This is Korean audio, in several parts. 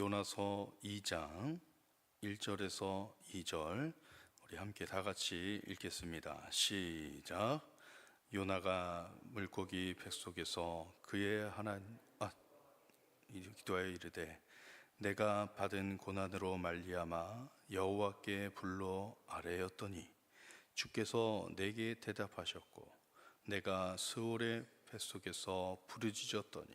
요나서 2장 1절에서 2절 우리 함께 다 같이 읽겠습니다. 시작. 요나가 물고기 뱃속에서 그의 하나 아 기도하여 이르되 내가 받은 고난으로 말미암아 여호와께 불러 아뢰었더니 주께서 내게 대답하셨고 내가 스올의 뱃속에서 부르짖었더니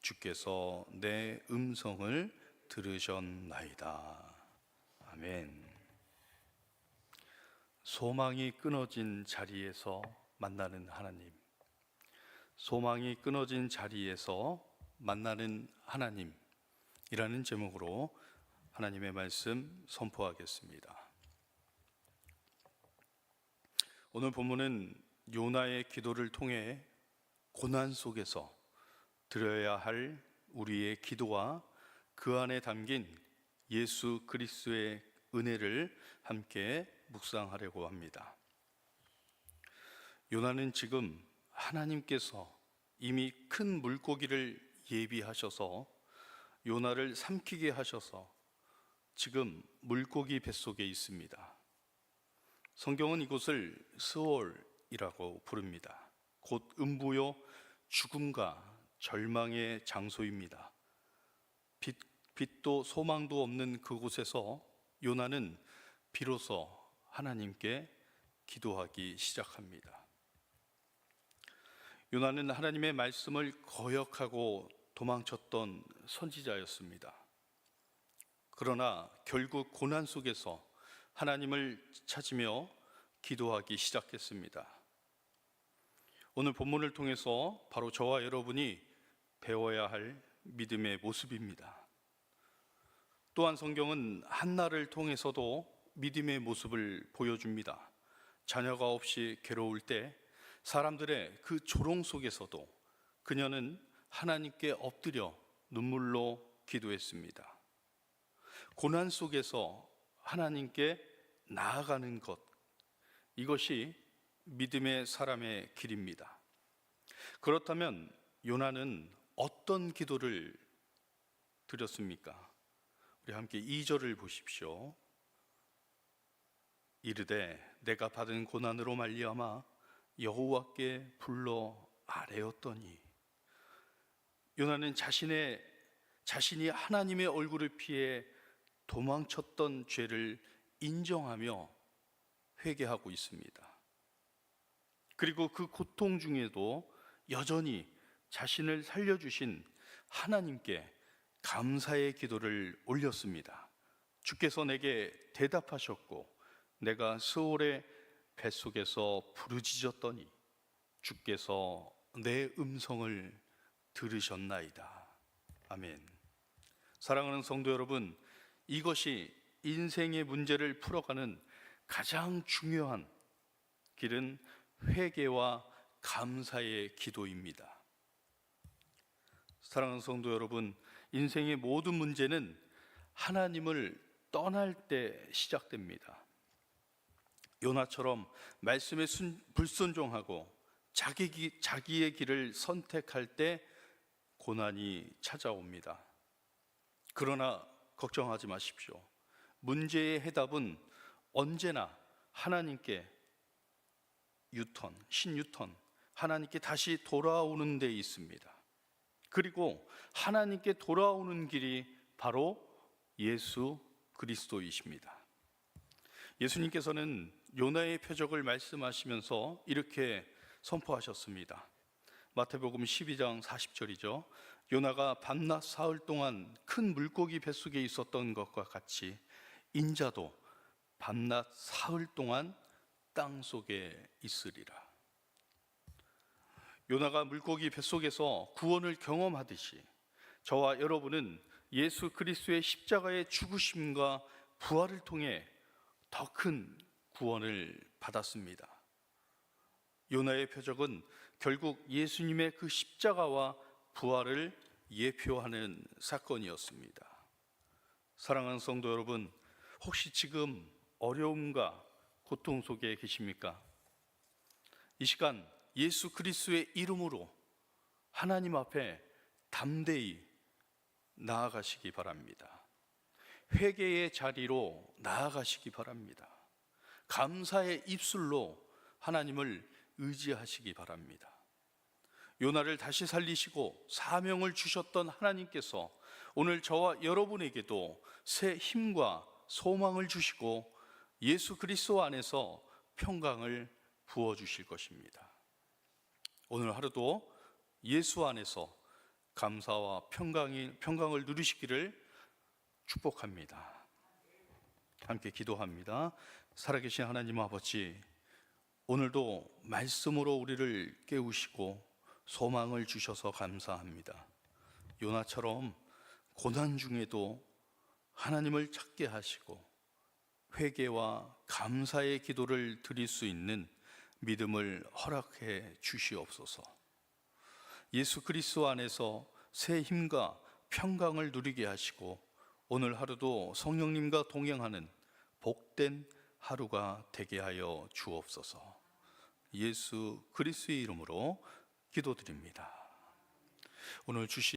주께서 내 음성을 들으셨나이다. 아멘. 소망이 끊어진 자리에서 만나는 하나님. 소망이 끊어진 자리에서 만나는 하나님이라는 제목으로 하나님의 말씀 선포하겠습니다. 오늘 본문은 요나의 기도를 통해 고난 속에서 드려야 할 우리의 기도와 그 안에 담긴 예수 그리스도의 은혜를 함께 묵상하려고 합니다. 요나는 지금 하나님께서 이미 큰 물고기를 예비하셔서 요나를 삼키게 하셔서 지금 물고기 뱃속에 있습니다. 성경은 이곳을 스월이라고 부릅니다. 곧 음부요 죽음과 절망의 장소입니다. 빛, 빛도 소망도 없는 그곳에서 요나는 비로소 하나님께 기도하기 시작합니다. 요나는 하나님의 말씀을 거역하고 도망쳤던 선지자였습니다. 그러나 결국 고난 속에서 하나님을 찾으며 기도하기 시작했습니다. 오늘 본문을 통해서 바로 저와 여러분이 배워야 할 믿음의 모습입니다. 또한 성경은 한나를 통해서도 믿음의 모습을 보여줍니다. 자녀가 없이 괴로울 때 사람들의 그 조롱 속에서도 그녀는 하나님께 엎드려 눈물로 기도했습니다. 고난 속에서 하나님께 나아가는 것, 이것이 믿음의 사람의 길입니다. 그렇다면 요나는 어떤 기도를 드렸습니까? 우리 함께 2절을 보십시오. 이르되 내가 받은 고난으로 말미암아 여호와께 불러 아뢰었더니 요나는 자신의 자신이 하나님의 얼굴을 피해 도망쳤던 죄를 인정하며 회개하고 있습니다. 그리고 그 고통 중에도 여전히 자신을 살려주신 하나님께 감사의 기도를 올렸습니다. 주께서 내게 대답하셨고 내가 스올의 뱃속에서 부르짖었더니 주께서 내 음성을 들으셨나이다. 아멘. 사랑하는 성도 여러분, 이것이 인생의 문제를 풀어가는 가장 중요한 길은 회개와 감사의 기도입니다. 사랑하는 성도 여러분, 인생의 모든 문제는 하나님을 떠날 때 시작됩니다. 요나처럼 말씀에 순, 불순종하고 자기, 자기의 길을 선택할 때 고난이 찾아옵니다. 그러나 걱정하지 마십시오. 문제의 해답은 언제나 하나님께 유턴, 신유턴, 하나님께 다시 돌아오는 데 있습니다. 그리고 하나님께 돌아오는 길이 바로 예수 그리스도이십니다. 예수님께서는 요나의 표적을 말씀하시면서 이렇게 선포하셨습니다. 마태복음 12장 40절이죠. 요나가 밤낮 사흘 동안 큰 물고기 뱃속에 있었던 것과 같이 인자도 밤낮 사흘 동안 땅 속에 있으리라. 요나가 물고기 뱃속에서 구원을 경험하듯이 저와 여러분은 예수 그리스도의 십자가의 죽으심과 부활을 통해 더 큰 구원을 받았습니다. 요나의 표적은 결국 예수님의 그 십자가와 부활을 예표하는 사건이었습니다. 사랑하는 성도 여러분, 혹시 지금 어려움과 고통 속에 계십니까? 이 시간 예수 그리스도의 이름으로 하나님 앞에 담대히 나아가시기 바랍니다. 회개의 자리로 나아가시기 바랍니다. 감사의 입술로 하나님을 의지하시기 바랍니다. 요나를 다시 살리시고 사명을 주셨던 하나님께서 오늘 저와 여러분에게도 새 힘과 소망을 주시고 예수 그리스도 안에서 평강을 부어 주실 것입니다. 오늘 하루도 예수 안에서 감사와 평강이 평강을 누리시기를 축복합니다. 함께 기도합니다. 살아계신 하나님 아버지, 오늘도 말씀으로 우리를 깨우시고 소망을 주셔서 감사합니다. 요나처럼 고난 중에도 하나님을 찾게 하시고 회개와 감사의 기도를 드릴 수 있는 믿음을 허락해 주시옵소서. 예수 그리스도 안에서 새 힘과 평강을 누리게 하시고 오늘 하루도 성령님과 동행하는 복된 하루가 되게 하여 주옵소서. 예수 그리스도의 이름으로 기도드립니다. 오늘 주신